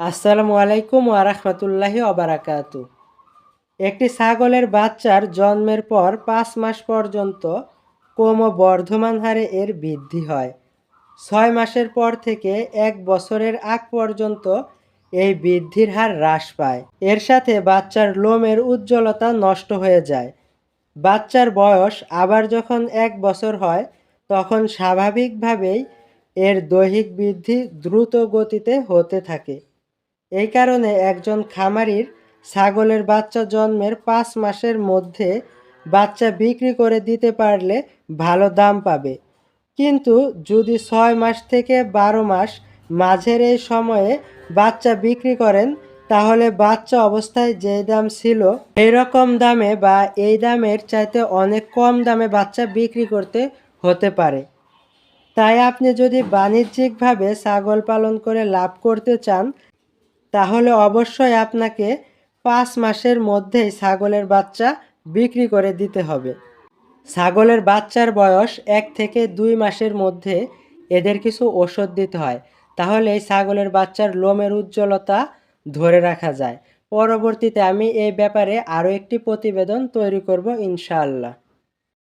আসসালামু আলাইকুম ওয়ারাহমাতুল্লাহি অবারাকাতু একটি ছাগলের বাচ্চার জন্মের পর পাঁচ মাস পর্যন্ত বর্ধমান হারে এর বৃদ্ধি হয়। ছয় মাসের পর থেকে এক বছরের আগ পর্যন্ত এই বৃদ্ধির হার হ্রাস পায়। এর সাথে বাচ্চার লোমের উজ্জ্বলতা নষ্ট হয়ে যায়। বাচ্চার বয়স আবার যখন এক বছর হয়, তখন স্বাভাবিকভাবেই এর দৈহিক বৃদ্ধি দ্রুত গতিতে হতে থাকে। এই কারণে একজন খামারির ছাগলের বাচ্চা জন্মের পাঁচ মাসের মধ্যে বাচ্চা বিক্রি করে দিতে পারলে ভালো দাম পাবে। কিন্তু যদি ছয় মাস থেকে বারো মাস মাঝের এই সময়ে বাচ্চা বিক্রি করেন, তাহলে বাচ্চা অবস্থায় যে দাম ছিল এই রকম দামে বা এই দামের চাইতে অনেক কম দামে বাচ্চা বিক্রি করতে হতে পারে। তাই আপনি যদি বাণিজ্যিকভাবে ছাগল পালন করে লাভ করতে চান তাহলে অবশ্যই আপনাকে পাঁচ মাসের মধ্যেই ছাগলের বাচ্চা বিক্রি করে দিতে হবে। ছাগলের বাচ্চার বয়স এক থেকে দুই মাসের মধ্যে এদের কিছু ওষুধ দিতে হয়। তাহলে এই ছাগলের বাচ্চার লোমের উজ্জ্বলতা ধরে রাখা যায়। পরবর্তীতে আমি এই ব্যাপারে আরও একটি প্রতিবেদন তৈরি করব ইনশাআল্লাহ।